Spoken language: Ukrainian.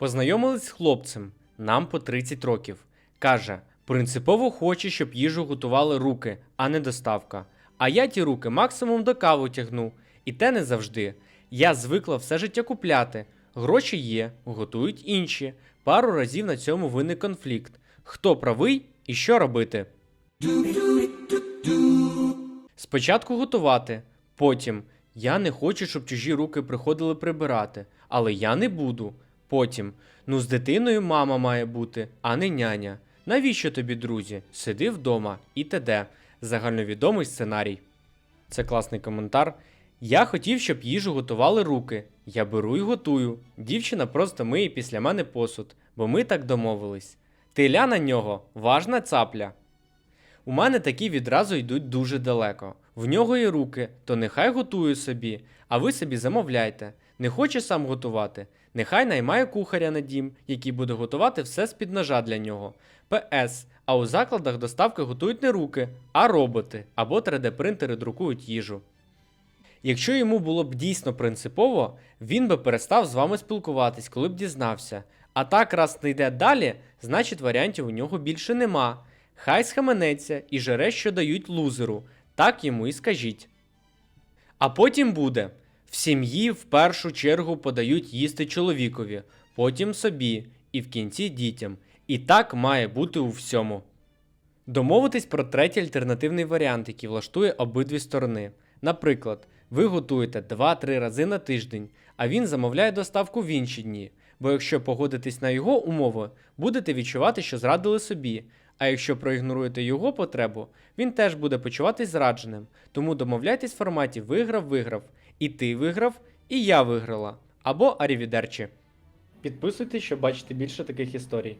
Познайомились з хлопцем, нам по 30 років. Каже, принципово хоче, щоб їжу готували руки, а не доставка. А я ті руки максимум до каву тягну. І те не завжди. Я звикла все життя купляти. Гроші є, готують інші. Пару разів на цьому виник конфлікт. Хто правий і що робити? Спочатку готувати, потім я не хочу, щоб чужі руки приходили прибирати, але я не буду. Потім ну з дитиною мама має бути, а не няня. Навіщо тобі, друзі? Сиди вдома і т.д. Загальновідомий сценарій. Це класний коментар. Я хотів, щоб їжу готували руки. Я беру і готую. Дівчина просто миє після мене посуд, бо ми так домовились. Тиля на нього важна цапля. У мене такі відразу йдуть дуже далеко. В нього є руки, то нехай готує собі, а ви собі замовляйте. Не хоче сам готувати, нехай наймає кухаря на дім, який буде готувати все з-під ножа для нього. ПС. А у закладах доставки готують не руки, а роботи або 3D-принтери друкують їжу. Якщо йому було б дійсно принципово, він би перестав з вами спілкуватись, коли б дізнався. А так, раз не йде далі, значить варіантів у нього більше нема. Хай схаменеться і жере, що дають лузеру, так йому і скажіть. А потім буде: в сім'ї в першу чергу подають їсти чоловікові, потім собі, і в кінці дітям. І так має бути у всьому. Домовитись про третій альтернативний варіант, який влаштує обидві сторони. Наприклад, ви готуєте 2-3 рази на тиждень, а він замовляє доставку в інші дні. Бо якщо погодитесь на його умови, будете відчувати, що зрадили собі. А якщо проігноруєте його потребу, він теж буде почуватись зрадженим. Тому домовляйтесь в форматі виграв-виграв. І ти виграв, і я виграла. Або арівідерчі. Підписуйтесь, щоб бачити більше таких історій.